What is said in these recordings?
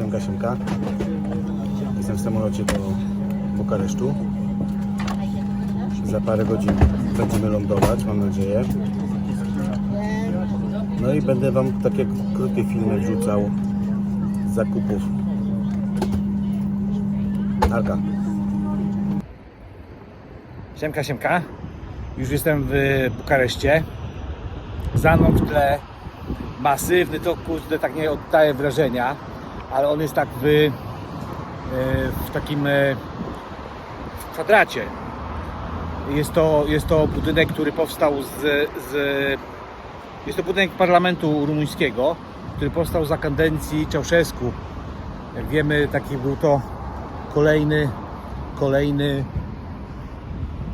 Siemka, siemka. Jestem w samolocie do Bukaresztu. Za parę godzin będziemy lądować, mam nadzieję. No i będę Wam takie krótkie filmy wrzucał z zakupów. Arka. Siemka, siemka. Już jestem w Bukareszcie. Za mną w tle masywny, to kurde tak nie oddaje wrażenia, ale on jest tak w, e, w takim e, w kwadracie. Jest to, jest to budynek, który powstał z, z jest to budynek parlamentu rumuńskiego, który powstał za kadencji Ceausescu. Jak wiemy, taki był to kolejny, kolejny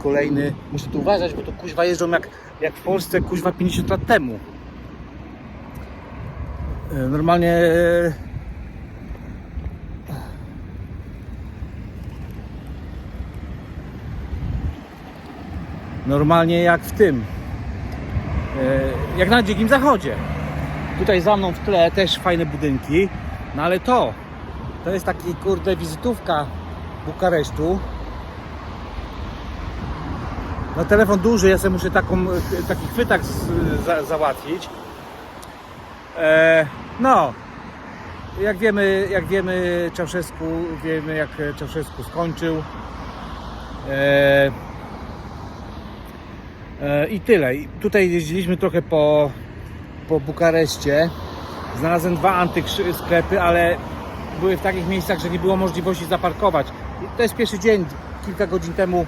kolejny. Muszę tu uważać, bo to kuźwa jeżdżą jak, jak w Polsce kuźwa 50 lat temu. E, Normalnie normalnie jak w tym e, jak na dzikim zachodzie tutaj za mną w tle też fajne budynki no ale to to jest taki kurde wizytówka Bukaresztu no telefon duży, ja sobie muszę taką, taki chwytak z, za, załatwić. E, no, jak wiemy, jak wiemy, Czałszewsku, wiemy jak Czałszewsku skończył. E, e, I tyle. Tutaj jeździliśmy trochę po, po Bukareszcie. Znalazłem dwa antysklepy, ale były w takich miejscach, że nie było możliwości zaparkować. To jest pierwszy dzień, kilka godzin temu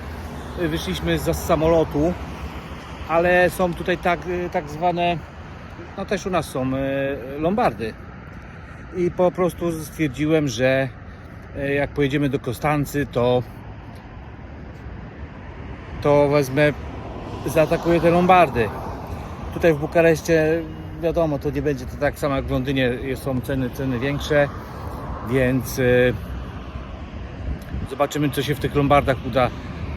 wyszliśmy z samolotu, ale są tutaj tak, tak zwane, no też u nas są e, lombardy. I po prostu stwierdziłem, że e, jak pojedziemy do Konstancy, to to wezmę, zaatakuję te lombardy. Tutaj w Bukareszcie wiadomo, to nie będzie to tak samo jak w Londynie, są ceny, ceny większe, więc e, zobaczymy co się w tych lombardach uda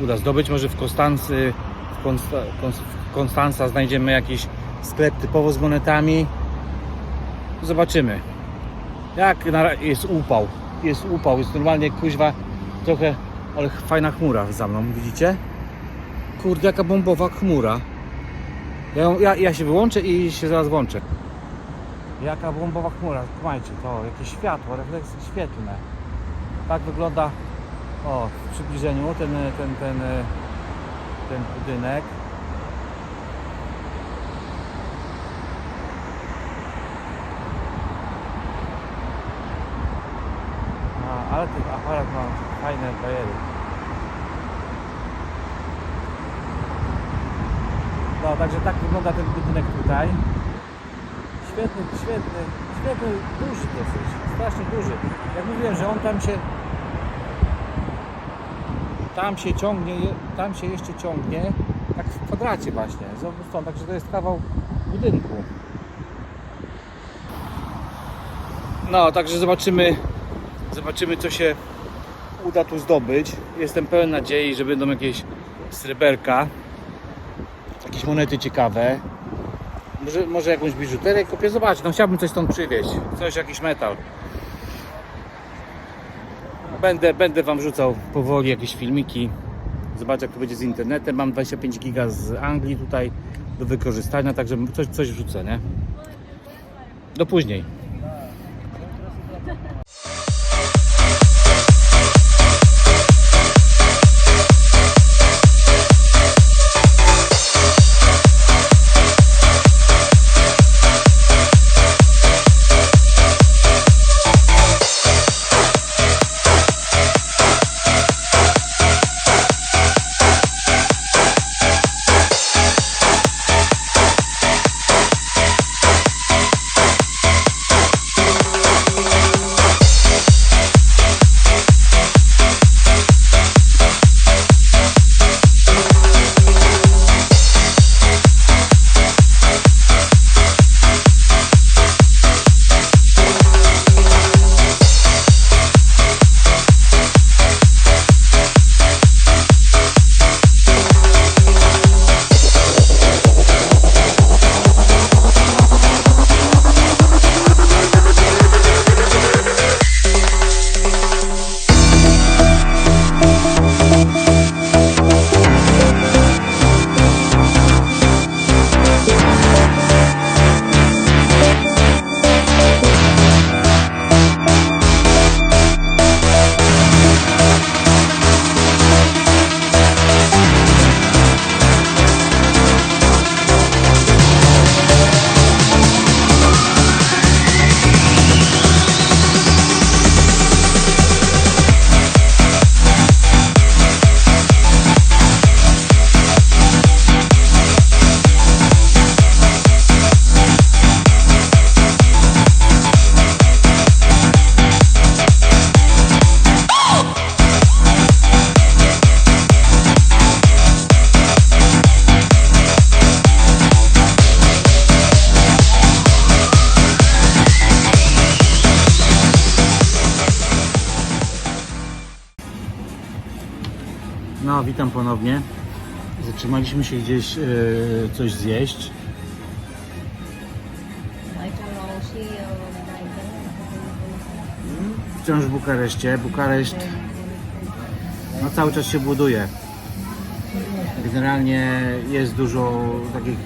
uda zdobyć. Może w Konstancy, w, Konsta, w znajdziemy jakiś sklep typowo z monetami. Zobaczymy. Jak na, jest upał. Jest upał, jest normalnie kuźwa trochę, ale fajna chmura za mną, widzicie? Kurde, jaka bombowa chmura. Ja, ja, ja się wyłączę i się zaraz włączę. Jaka bombowa chmura, kumajcie to, jakieś światło, refleksje świetlne. Tak wygląda o, w przybliżeniu ten, ten, ten, ten budynek. A, ale ten aparat ma fajne bajery. No, także tak wygląda ten budynek tutaj. Świetny, świetny, świetny, duży dosyć, strasznie duży. Jak mówiłem, że on tam się tam się ciągnie, tam się jeszcze ciągnie, tak w kwadracie właśnie, stron, także to jest kawał budynku. No, także zobaczymy, zobaczymy co się uda tu zdobyć. Jestem pełen nadziei, że będą jakieś sreberka, jakieś monety ciekawe. Może, może jakąś biżuterię kupię, zobaczę, no chciałbym coś stąd przywieźć, coś, jakiś metal będę, będę Wam rzucał powoli jakieś filmiki. Zobaczę jak to będzie z internetem. Mam 25 giga z Anglii tutaj do wykorzystania, także coś, coś wrzucę, nie? Do później. Witam ponownie. Zatrzymaliśmy się gdzieś e, coś zjeść. Wciąż w Bukareszcie. Bukareszt no, cały czas się buduje. Generalnie jest dużo takich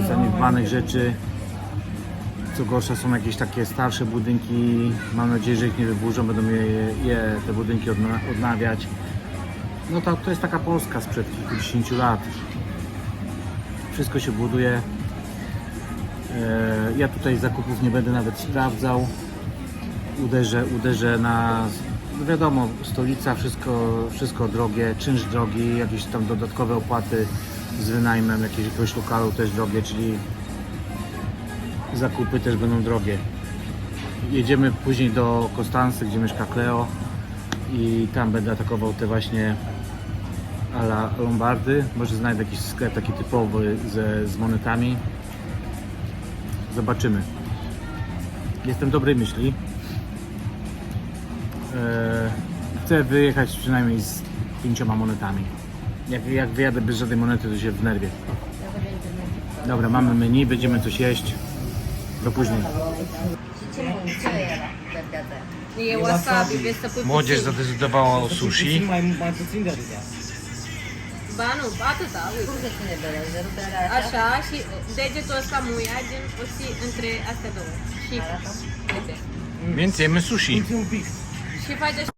e, zaniedbanych rzeczy. Co gorsza są jakieś takie starsze budynki. Mam nadzieję, że ich nie wyburzą, będą je, je te budynki odna, odnawiać. No to, to jest taka Polska sprzed kilkudziesięciu lat. Wszystko się buduje. E, Ja tutaj zakupów nie będę nawet sprawdzał. Uderzę, uderzę na. No wiadomo, stolica, wszystko, wszystko drogie, czynsz drogi, jakieś tam dodatkowe opłaty z wynajmem jakiegoś lokalu też drogie, czyli zakupy też będą drogie. Jedziemy później do Konstancy, gdzie mieszka Cleo i tam będę atakował te właśnie ala Lombardy. Może znajdę jakiś sklep taki typowy ze, z monetami. Zobaczymy. Jestem dobrej myśli. Eee, chcę wyjechać przynajmniej z pięcioma monetami. Jak, jak wyjadę bez żadnej monety, to się wnerwię. Dobra, mamy menu, będziemy coś jeść. Do później. Młodzież zadecydowała o sushi. Ba nu, atâta, uite. Cum se ține berea? Se rupe Așa și uh, degetul ăsta muia, gen, o ții între astea două. Și, uite. Mențe, mă sushi. un pic. Și faci așa.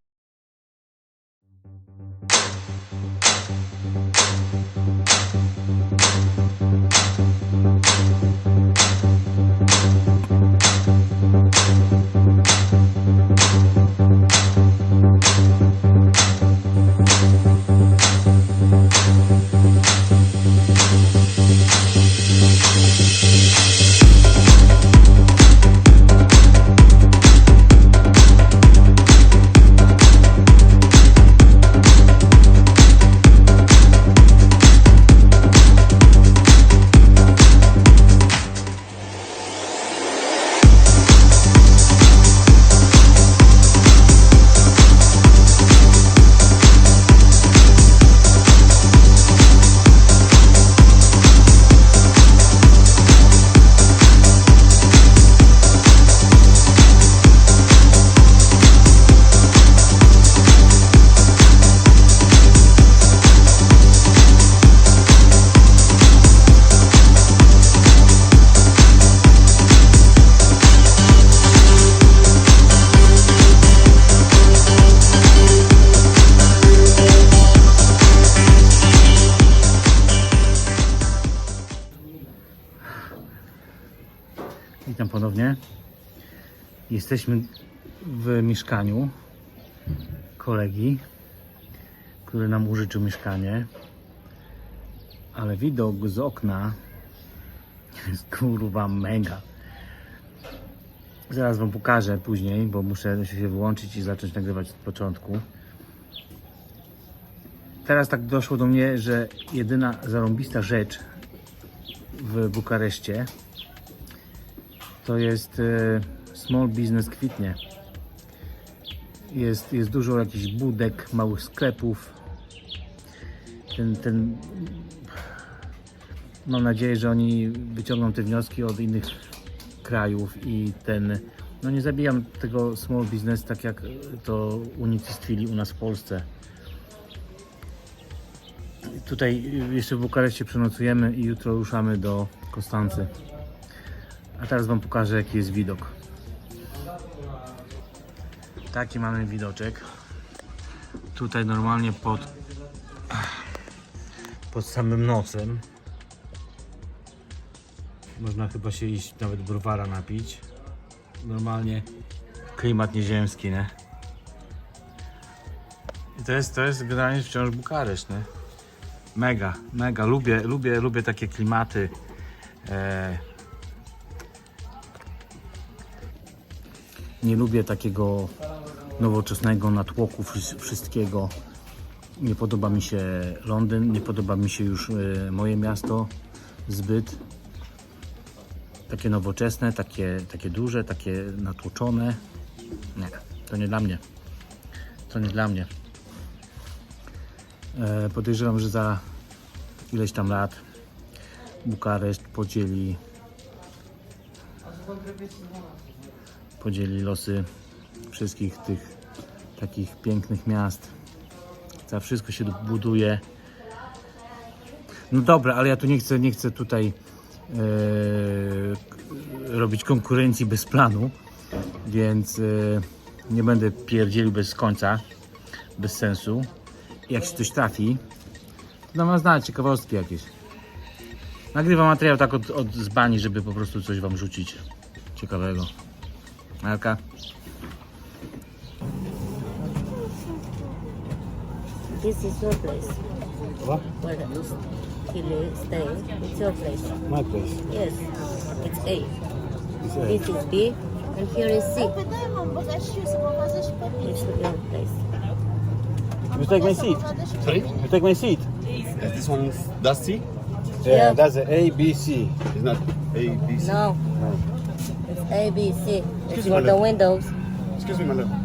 Jesteśmy w mieszkaniu kolegi, który nam użyczył mieszkanie. Ale widok z okna jest kurwa mega. Zaraz wam pokażę później, bo muszę się wyłączyć i zacząć nagrywać od początku. Teraz tak doszło do mnie, że jedyna zarąbista rzecz w Bukareszcie to jest e, small business kwitnie. Jest, jest dużo jakichś budek, małych sklepów. Ten, ten... Mam nadzieję, że oni wyciągną te wnioski od innych krajów i ten. No nie zabijam tego small business tak jak to unicestwili u nas w Polsce. Tutaj jeszcze w Bukareszcie przenocujemy i jutro ruszamy do Konstancy. A teraz Wam pokażę jaki jest widok. Taki mamy widoczek. Tutaj normalnie pod pod samym nosem. Można chyba się iść nawet browara napić. Normalnie klimat nieziemski, nie? I to jest, to jest generalnie wciąż Bukareszt, nie? Mega, mega. Lubię, lubię, lubię takie klimaty. E, Nie lubię takiego nowoczesnego natłoku wszy- wszystkiego. Nie podoba mi się Londyn, nie podoba mi się już e, moje miasto zbyt. Takie nowoczesne, takie, takie duże, takie natłoczone. Nie, to nie dla mnie. To nie dla mnie. E, podejrzewam, że za ileś tam lat Bukareszt podzieli podzieli losy wszystkich tych takich pięknych miast. Za wszystko się buduje. No dobra, ale ja tu nie chcę, nie chcę tutaj k- robić konkurencji bez planu, więc e, nie będę pierdzielił bez końca, bez sensu. Jak się coś trafi, to dam wam znać, ciekawostki jakieś. Nagrywam materiał tak od, od żeby po prostu coś wam rzucić ciekawego. Marka? This is your place. What? Where Chile stay. It's your place. My place. Yes. It's A. It's a- This is B. And here is C. Pytaj, mam bagage, samochodzę szpetnie. It's your place. You take my seat. Sorry? You take my seat. Is this one is dusty? Yeah, Yeah. that's A, B, C. It's not A, B, C. No. It's A, B, C. It's Excuse me, for the windows. Excuse me, my love.